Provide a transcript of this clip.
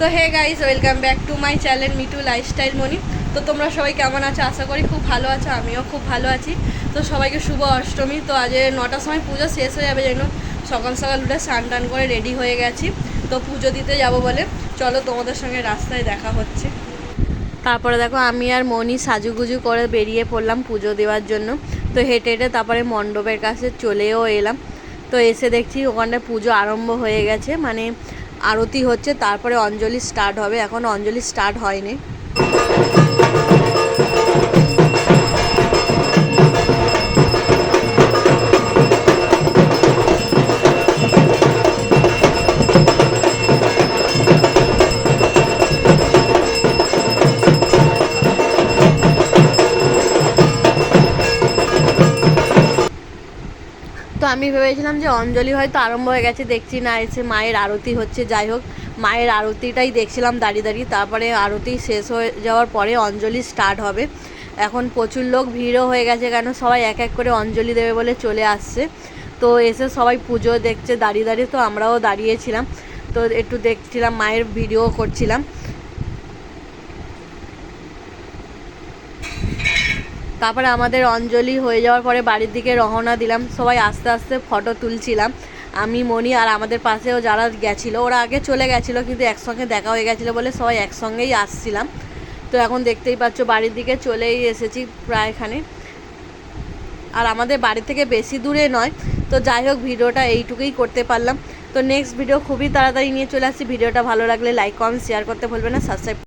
তো hey guys welcome back to my channel Mitu lifestyle মনি তো তোমরা সবাই কেমন আছো? আশা করি খুব ভালো আছো, আমিও খুব ভালো আছি। তো সবাইকে শুভ অষ্টমী। তো আজ নটার সময় পুজো শেষ হয়ে যাবে, যেন সকাল সকাল উঠে স্নান টান করে রেডি হয়ে গেছি। তো পুজো দিতে যাব বলে। চলো তোমাদের সঙ্গে রাস্তায় দেখা হচ্ছে। তারপরে দেখো, আমি আর মনি সাজুগুজু করে বেরিয়ে পড়লাম পুজো দেওয়ার জন্য। তো হেঁটে হেঁটে তারপরে মণ্ডপের কাছে চলেও এলাম। তো এসে দেখছি ওখানটায় পুজো আরম্ভ হয়ে গেছে। মানে আরতি হচ্ছে তারপরে অঞ্জলি স্টার্ট হবে। এখন অঞ্জলি স্টার্ট হয়নি। তো আমি ভেবেছিলাম যে অঞ্জলি হয়তো আরম্ভ হয়ে গেছে, দেখছি না, এসে মায়ের আরতি হচ্ছে, যাই হোক। মায়ের আরতিটাই দেখছিলাম দাঁড়িয়ে দাঁড়িয়ে, তারপরে আরতি শেষ হয়ে যাওয়ার পরে অঞ্জলি স্টার্ট হবে। এখন প্রচুর লোক, ভিড়ও হয়ে গেছে কেন, সবাই এক এক করে অঞ্জলি দেবে বলে চলে আসছে। তো এসে সবাই পুজো দেখছে দাঁড়িয়ে দাঁড়িয়ে, তো আমরাও দাঁড়িয়েছিলাম। তো একটু দেখছিলাম, মায়ের ভিডিও করছিলাম। তারপরে আমাদের অঞ্জলি হয়ে যাওয়ার পরে বাড়ির দিকে রওনা দিলাম। সবাই আস্তে আস্তে ফটো তুলছিলাম। আমি, মনি আর আমাদের পাশেও যারা গেছিল, ওরা আগে চলে গেছিল কিন্তু একসঙ্গে দেখা হয়ে গেছিল বলে সবাই একসঙ্গেই আসছিলাম। তো এখন দেখতেই পাচ্ছ বাড়ির দিকে চলেই এসেছি প্রায় এখানে আর আমাদের বাড়ি থেকে বেশি দূরে নয়। তো যাই হোক, ভিডিওটা এইটুকুই করতে পারলাম। তো নেক্সট ভিডিও খুবই তাড়াতাড়ি নিয়ে চলে আসছি। ভিডিওটা ভালো লাগলে লাইক কমেন্ট শেয়ার করতে ভুলবে না। সাবস্ক্রাইব